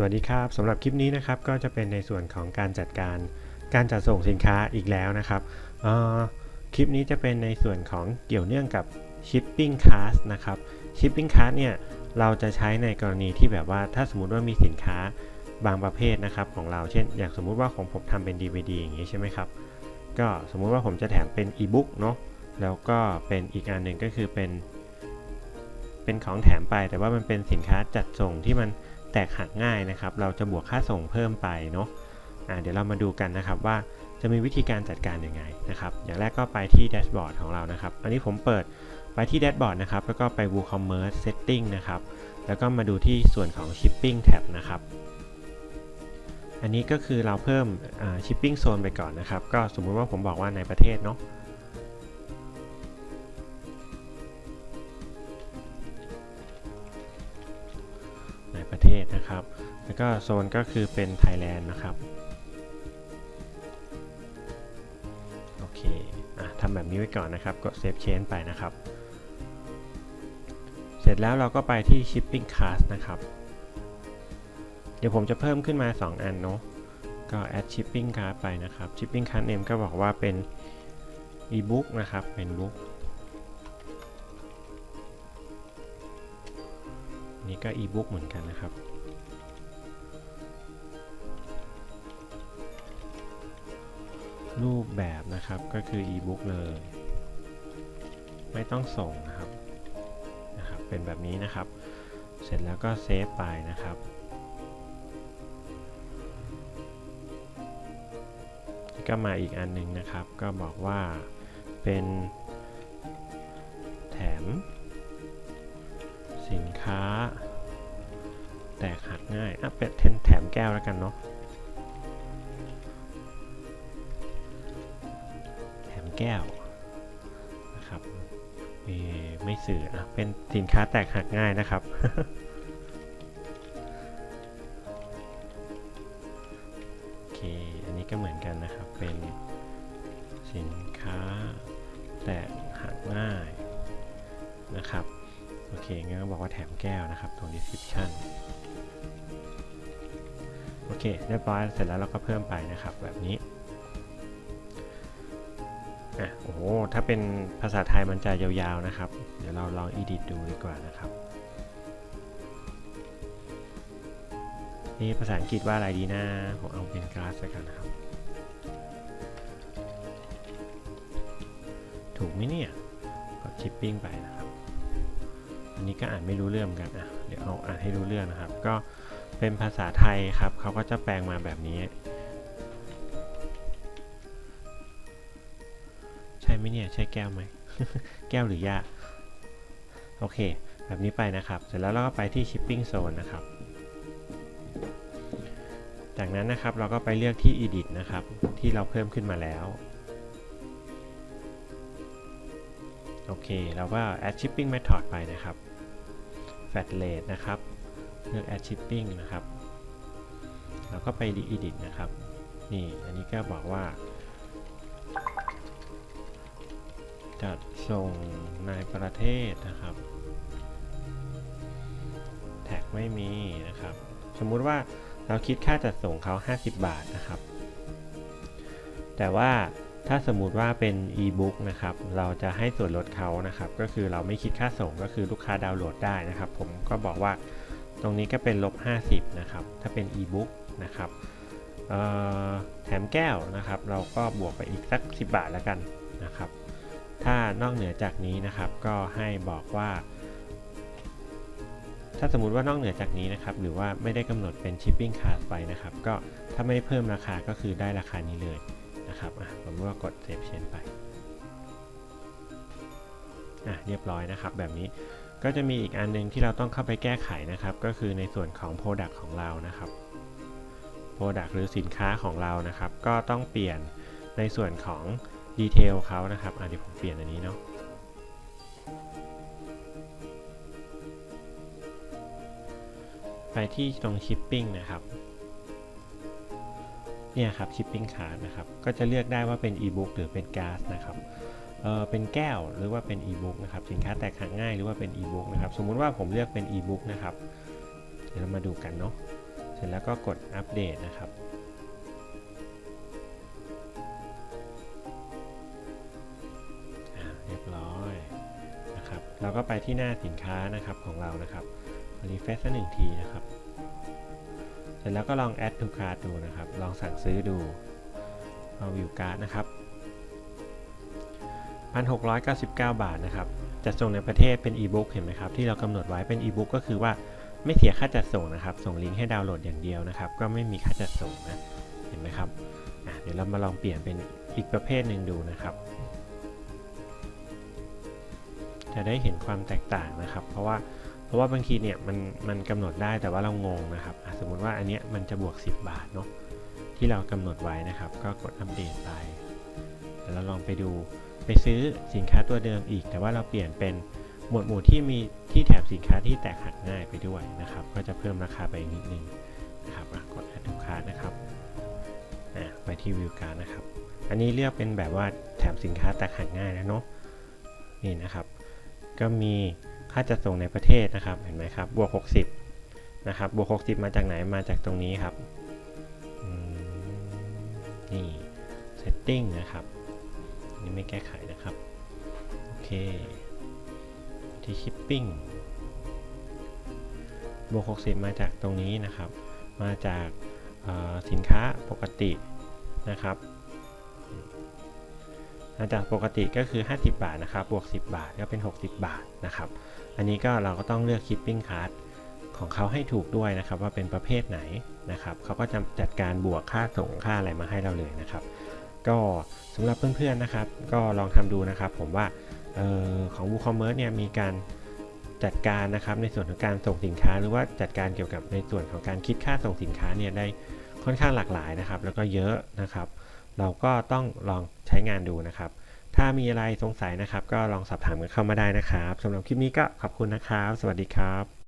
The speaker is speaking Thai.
สวัสดีครับสำหรับคลิปนี้นะครับก็จะเป็นในส่วนของการจัดการการจัดส่งสินค้าอีกแล้วนะครับคลิปนี้จะเป็นในส่วนของเกี่ยวเนื่องกับ shipping cart นะครับ shipping cart เนี่ยเราจะใช้ในกรณีที่แบบว่าถ้าสมมุติว่ามีสินค้าบางประเภทนะครับของเราเช่น อย่างสมมุติว่าของผมทำเป็น DVD อย่างนี้ใช่ไหมครับ ก็สมมุติว่าผมจะแถมเป็น e-book เนาะแล้วก็เป็นอีกอันหนึ่งก็คือเป็น เป็นของแถมไปแต่ว่ามันเป็นสินค้าจัดส่งที่มัน แตกหักง่ายนะครับ เราจะบวกค่าส่งเพิ่มไปเนาะะเดี๋ยวเรามาดูกันนะครับว่าจะมีวิธีการจัดการยังไงนะครับ อย่างแรกก็ไปที่แดชบอร์ดของเรานะครับ อันนี้ผมเปิดไปที่แดชบอร์ดนะครับ แล้วก็ไป WooCommerce Setting นะครับ แล้วก็มาดูที่ส่วนของ Shipping tab นะครับ อันนี้ก็คือเราเพิ่ม Shipping Zone ไปก่อนนะครับ ก็สมมุติว่าผมบอกว่าในประเทศเนาะ ประเทศนะครับ แล้วก็โซนก็คือเป็น Thailand นะครับ โอเคอะทำแบบนี้ไว้ก่อนนะครับ กด Save Change ไปนะครับ เสร็จแล้วเราก็ไปที่ Shipping Cart นะครับ เดี๋ยวผมจะเพิ่มขึ้นมา 2 อันเนาะ ก็ add shipping cart ไปนะครับ shipping cart name ก็บอกว่าเป็น ebook นะครับ เป็น book นี่ก็ ebook เหมือนกันนะครับ รูปแบบนะครับก็คือ ebook เลย ไม่ต้องส่งนะครับนะครับ เป็นแบบนี้นะครับ เสร็จแล้วก็เซฟไปนะครับก็มาอีกอันหนึงนะครับ ก็บอกว่าเป็นแถม สินค้า แตกหักง่ายอะเป็นแถมแก้วแล้วกันเนาะแถมแก้วนะครับเอ่อไม่สื่ออะเป็นสินค้าแตกหักง่ายนะครับโอเคอันนี้ก็เหมือนกันนะครับเป็นสินค้าแตกหักง่ายนะครับ โอเคงั้นบอกว่าแถมแก้วนะครับ ตรง description โอเคเรียบร้อยเสร็จแล้วเราก็เพิ่มไปนะครับแบบนี้อะโอ้โหถ้าเป็นภาษาไทยมันจะยาวๆนะครับ เดี๋ยวเราลอง edit ดูดีกว่านะครับนี่ภาษาอังกฤษว่าอะไรดีนะผมเอาเป็นกราสแล้วกันนะครับ ถูกไหมเนี่ยกด shipping ไปนะ นี้ก็อ่านไม่รู้เรื่องกันอะเดี๋ยวเอาอ่านให้รู้เรื่องนะครับ ก็เป็นภาษาไทยครับเขาก็จะแปลงมาแบบนี้ ใช่ไหมเนี่ยใช่แก้วไหมแก้วหรือยาโอเค แบบนี้ไปนะครับ เสร็จแล้วเราก็ไปที่ shipping zone นะครับ จากนั้นนะครับเราก็ไปเลือกที่ edit นะครับ ที่เราเพิ่มขึ้นมาแล้วโอเค เราก็ add shipping method ไปนะครับ flat rate นะครับ เลือก add shipping นะครับเราก็ไป edit นะครับ นี่ อันนี้ก็บอกว่า จัดส่งในประเทศนะครับ แท็กไม่มีนะครับ สมมุติว่าเราคิดค่าจัดส่งเขา 50 บาทนะครับ แต่ว่า ถ้าสมมุติว่าเป็น e-book นะครับ เราจะให้ส่วนลดเขานะครับ ก็คือเราไม่คิดค่าส่งก็คือลูกค้าดาวน์โหลดได้นะครับ ผมก็บอกว่าตรงนี้ก็เป็นลบ 50 นะครับ ถ้าเป็น e-book นะครับแถมแก้วนะครับ เราก็บวกไปอีกสัก 10 บาทแล้วกันนะครับ ถ้านอกเหนือจากนี้นะครับก็ให้บอกว่า ถ้าสมมติว่านอกเหนือจากนี้นะครับ หรือว่าไม่ได้กำหนดเป็น shipping cart ไปนะครับ ก็ถ้าไม่ได้เพิ่มราคาก็คือได้ราคานี้เลย นะครับอะผมว่ากด save change ไปอะเรียบร้อยนะครับ แบบนี้ก็จะมีอีกอันนึงที่เราต้องเข้าไปแก้ไขนะครับ ก็คือในส่วนของ product ของเรานะครับ product หรือสินค้าของเรานะครับ ก็ต้องเปลี่ยนในส่วนของดีเทลเขานะครับอะเดี๋ยวผมเปลี่ยนอันนี้เนาะไปที่ตรง shipping นะครับ เนี่ยครับ shipping card นะครับก็จะเลือกได้ว่าเป็น e-book หรือเป็นก๊าซนะครับเออเป็นแก้วหรือว่าเป็น e-book นะครับสินค้าแตกหักง่ายหรือว่าเป็น e-book นะครับสมมุติว่าผมเลือกเป็น e-book นะครับเดี๋ยวเรามาดูกันเนาะเสร็จแล้วก็กดอัปเดตนะครับเรียบร้อยนะครับเราก็ไปที่หน้าสินค้านะครับของเรานะครับรีเฟซสักหนึ่งทีนะครับ ร็จแล้วก็ลอง add to cart ดูนะครับ ลองสั่งซื้อดูเอาวิวการ์ดนะครับ 1,699 บาทนะครับ จัดส่งในประเทศเป็นอีบุ๊กเห็นไหมครับ ที่เรากำหนดไว้เป็นอีบุ๊กก็คือว่าไม่เสียค่าจัดส่งนะครับ ส่งลิงก์ให้ดาวน์โหลดอย่างเดียวนะครับ ก็ไม่มีค่าจัดส่งนะ เห็นไหมครับ เดี๋ยวเรามาลองเปลี่ยนเป็นอีกประเภทหนึ่งดูนะครับ จะได้เห็นความแตกต่างนะครับ เพราะว่า เพราะว่าบางทีเนี่ยมันมันกำหนดได้แต่ว่าเรางงนะครับสมมุติว่าอันเนี้ยมันจะบวก 10 บาทเนาะที่เรากำหนดไว้นะครับ ก็กดอัปเดตไปแล้วเราลองไปดูไปซื้อสินค้าตัวเดิมอีก แต่ว่าเราเปลี่ยนเป็นหมวดหมู่ที่มีที่แถมสินค้าที่แตกหักง่ายไปด้วยนะครับ ก็จะเพิ่มราคาไปอีกนิดนึงนะครับกด add to cart นะครับไปที่วิวการนะครับ อันนี้เลือกเป็นแบบว่าแถมสินค้าแตกหักง่ายนะเนาะนี่นะครับ ก็มีาจัดส่งในประเทศนะครับเห็นไหมครับบวก 60นะครับบวก 60 มาจากไหนมาจากตรงนี้ครับนี่ setting นะครับนนี้ไม่แก้ไขนะครับโอเคที่ shipping บวก 60 มาจากตรงนี้นะครับ มาจากสินค้าปกตินะครับ จากปกติก็คือ 50 บาทนะครับ บวก 10 บาทก็เป็น 60 บาทนะครับ อันนี้ก็เราก็ต้องเลือก shipping card ของเขาให้ถูกด้วยนะครับว่าเป็นประเภทไหนนะครับเขาก็จะจัดการบวกค่าส่งค่าอะไรมาให้เราเลยนะครับ ก็สำหรับเพื่อนๆนะครับ ก็ลองทำดูนะครับ ผมว่าออของ WooCommerce เนี่ยมีการจัดการนะครับในส่วนของการส่งสินค้า หรือว่าจัดการเกี่ยวกับในส่วนของการคิดค่าส่งสินค้าเนี่ยได้ค่อนข้างหลากหลายนะครับ แล้วก็เยอะนะครับ เราก็ต้องลองใช้งานดูนะครับ ถ้ามีอะไรสงสัยนะครับ ก็ลองสอบถามกันเข้ามาได้นะครับสำหรับคลิปนี้ก็ขอบคุณนะครับ สวัสดีครับ